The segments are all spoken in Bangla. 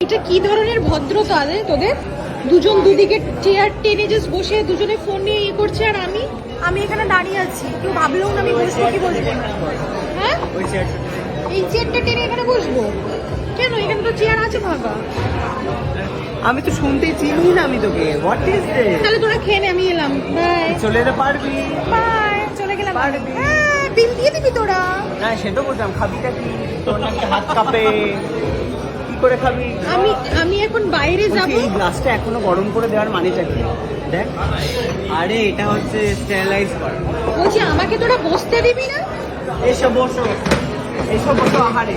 এটা কি ধরনের ভদ্রতা রে তোদের? দুজন দুদিকে চেয়ার টেনে জাস্ট বসে দুজনে ফোন নিয়ে ইয়ে করছে আর আমি? আমি এখানে দাঁড়িয়ে আছি। কেউ ভাবলেও না আমি বসবো কি বসবো হ্যাঁ? ওই চেয়ারটা এই চেয়ারটা টেনে এখানে বসবো? কেন? এখানে তো চেয়ার আছে ফাঁকা। আমি তো শুনতে চিনি না আমি তোকে। হোয়াট ইজ দিস তাহলে তোরা খেয়ে নে আমি এলাম। বাই চলে যেতে পারবি। বাই চলে গেলাম। পারবি। হ্যাঁ বিল দিয়ে দিবি তোরা। না সে তো বলতাম খাবিটা কি? তোর নাকি হাত কাঁপে। করে খাবি? আমি আমি এখন বাইরে যাব। এই গ্লাসটা এখনও গরম করে দেওয়ার মানেটা কি? দেখ। আরে এটা হচ্ছে স্টেরিলাইজ করা। বলছি আমাকে তোরা বসতে দিবি না? এসো বসো। এসো বসো আহারে।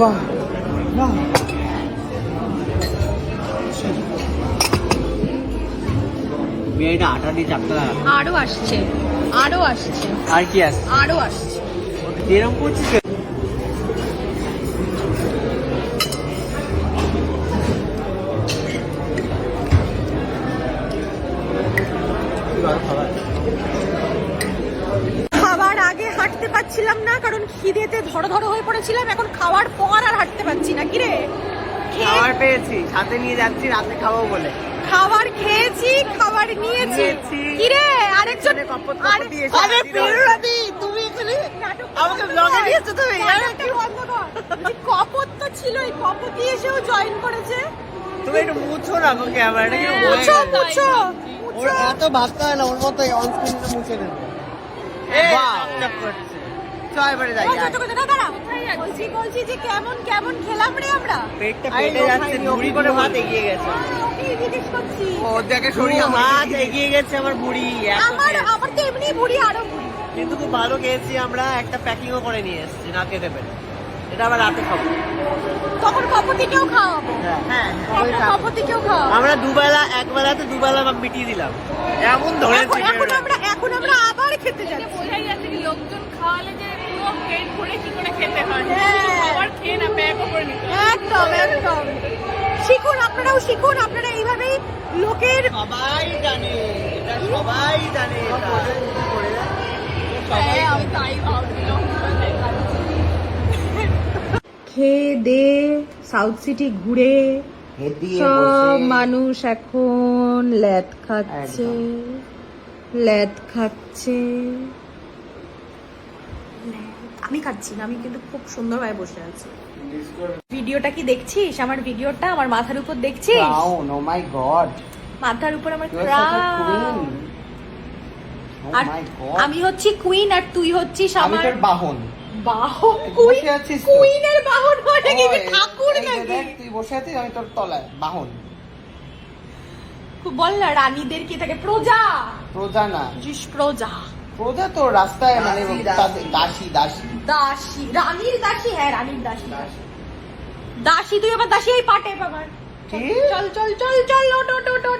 বাহ বাহ। মেয়েটা আটা দিয়ে চাপতে আরও আসছে আরও আসছে। আর কি আসছে? আরও আসছে। এরকম করছিস হাঁটতে পারছিলাম না কারণ খিদেতে ধরো ধরো হয়ে পড়েছিলাম এখন খাওয়ার পর আর হাঁটতে পারছি না কিরে খাবার পেয়েছি সাথে নিয়ে যাচ্ছি রাতে খাব বলে। খাবার খেয়েছি খাবার নিয়েছি। কিরে আরেকজন আরে- দিয়েছে, আরে হাজির হয়ে। পেরুরাদি, তুমি এখানে আমাকে নিয়েছো তুমি? বলছি, কপত তো ছিলই কপতি এসেও জয়েন করেছে। তুমি একটু মুছো না গো ক্যামেরাটা কি মুছো মুছো ওর এত ভাবতে হয় না ওর মতো অন মুছে দেবে। বাহ। এবারে যাই। বলছি বলছি যে কেমন কেমন খেলাম রে আমরা? পেটটা পেটে যাচ্ছে বুড়ি করে ভাত এগিয়ে গেছে। জিজ্ঞেস করছি। ও দেখে সরিয়ে হাত এগিয়ে গেছে আমার বুড়ি আমার আমার তো এমনি বুড়ি আরও বুড়ি। কিন্তু খুব ভালো খেয়েছি আমরা একটা প্যাকিংও করে নিয়ে এসেছি না খেতে পেরে। এটা আবার রাতে খাব তখন কপতিকেও খাওয়াবো। হ্যাঁ। আমরা কপতিকেও খাওয়াবো। আমরা দুবেলা এক বেলাতে দুবেলা মিটিয়ে দিলাম। এমন ধরেছি এখন এখন আমরা এখন আমরা আবার খেতে যাচ্ছি বোঝাই যাচ্ছে কি লোকজন খাওয়ালে যে পুরো পেট ভরে কি করে খেতে হয় হ্যাঁ। খাবার খেয়ে না ব্যাগও করে নিতে হয়। একদম একদম শিখুন আপনারা এইভাবেই লোকের সবাই জানে এটা সবাই জানে এটা। হ্যাঁ, খেয়ে দে সাউথ সিটি ঘুরে। সব মানুষ এখন ল্যাদ খাচ্ছে। ল্যাদ খাচ্ছে। আমি খাচ্ছি না আমি কিন্তু খুব সুন্দরভাবে বসে আছি। ভিডিওটা কি দেখছিস? আমার ভিডিওটা আমার মাথার উপর দেখছিস? Crown, oh my god. মাথার উপর আমার queen. Oh আর আমি হচ্ছি কুইন আর তুই হচ্ছিস আমার বাহন। বাহন? কুইন কুইনের বাহন মানে কি? ঠাকুর নাকি? তুই বসে আছিস আমি তোর তলায় বাহন। বল না রানীদের কি থাকে প্রজা? প্রজা না। জিস প্রজা। প্রজা তো রাস্তায় মানে দাসী দাসী। দাসী রানীর দাসী হ্যাঁ রানীর দাসী। দাসী তুই আবার দাসী এই পাটে বাবার? চল চল চল চল ওট ওট ওট